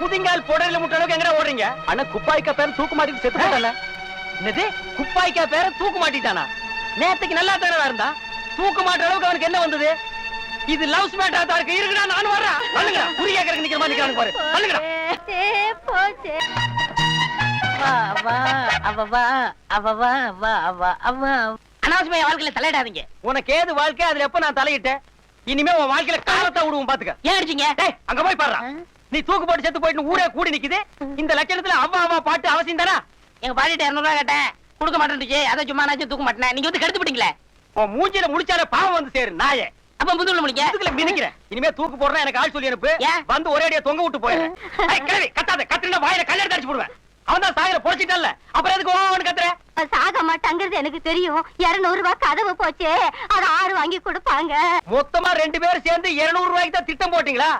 புதிங்கால் புடரில முட்ட அளவுக்கு எங்கடா ஓடுறீங்க? அண்ணா குப்பாய்க்கா பேர் தூக்கு மாட்டிட்டு செத்து என்னது? குப்பாய்க்கா பேர தூக்கு மாட்டிட்டானா? நேத்துக்கு நல்லா தானே இருந்தா? தூக்கு மாட்ட அளவுக்கு அவனுக்கு என்ன வந்தது? இது லவ்ஸ் மேட்டா தான் இருக்கு. இருக்குடா நானும் வர்றேன். பண்ணுங்க குறி கேட்கறதுக்கு நிக்கிற மாதிரி நிக்கிறானு பாரு. பண்ணுங்கடா வா வா அவ வா அவ வா வா அவ அவ. அனாவசியமா என் வாழ்க்கையில தலையிடாதீங்க. உனக்கு ஏது வாழ்க்கை அதுல எப்ப நான் தலையிட்டேன்? இனிமே உன் வாழ்க்கையில காலத்தை விடுவோம் பாத்துக்க. ஏன் அடிச்சீங்க? டேய் அங்க போய் பாருடா. நீ தூக்கு போட்டு செத்து போயிட்டு ஊரே கூடி நிக்குது. இந்த லட்சணத்துல அவ்வா அவ்வா பாட்டு அவசியம் தானா? எங்க பாட்டிட்ட இருநூறு ரூபாய் கேட்டேன். கொடுக்க மாட்டேன்னுச்சு அதை சும்மா நாச்சும் தூக்க மாட்டேன். நீங்க வந்து கெடுத்து விட்டீங்களே. உன் மூஞ்சில முடிச்சாலே பாவம் வந்து சேரு நாயே. அப்ப முதுகுல முடிக்க? முதுகுல மிதிக்கிறேன். இனிமே தூக்கு போடுறேன் எனக்கு ஆள் சொல்லி அனுப்பு. ஏன்? வந்து ஒரே அடியா தொங்க விட்டு போயிடுறேன் ஏய், கிழவி, கத்தாத. கத்துனா வாயில கல்யாணம் அடிச்சு போடுவேன். அவன் தான் சாகர பொழைச்சிட்டல்ல அப்புறம் எதுக்கு ஓவன் கத்துற? சாக மாட்டாங்கிறது எனக்கு தெரியும். இருநூறு ரூபாய் கதவு போச்சே. அது ஆறு வாங்கி கொடுப்பாங்க. மொத்தமா ரெண்டு பேரும் சேர்ந்து 200 ரூபாய்க்கு தான் திட்டம் போட்டீங்களா?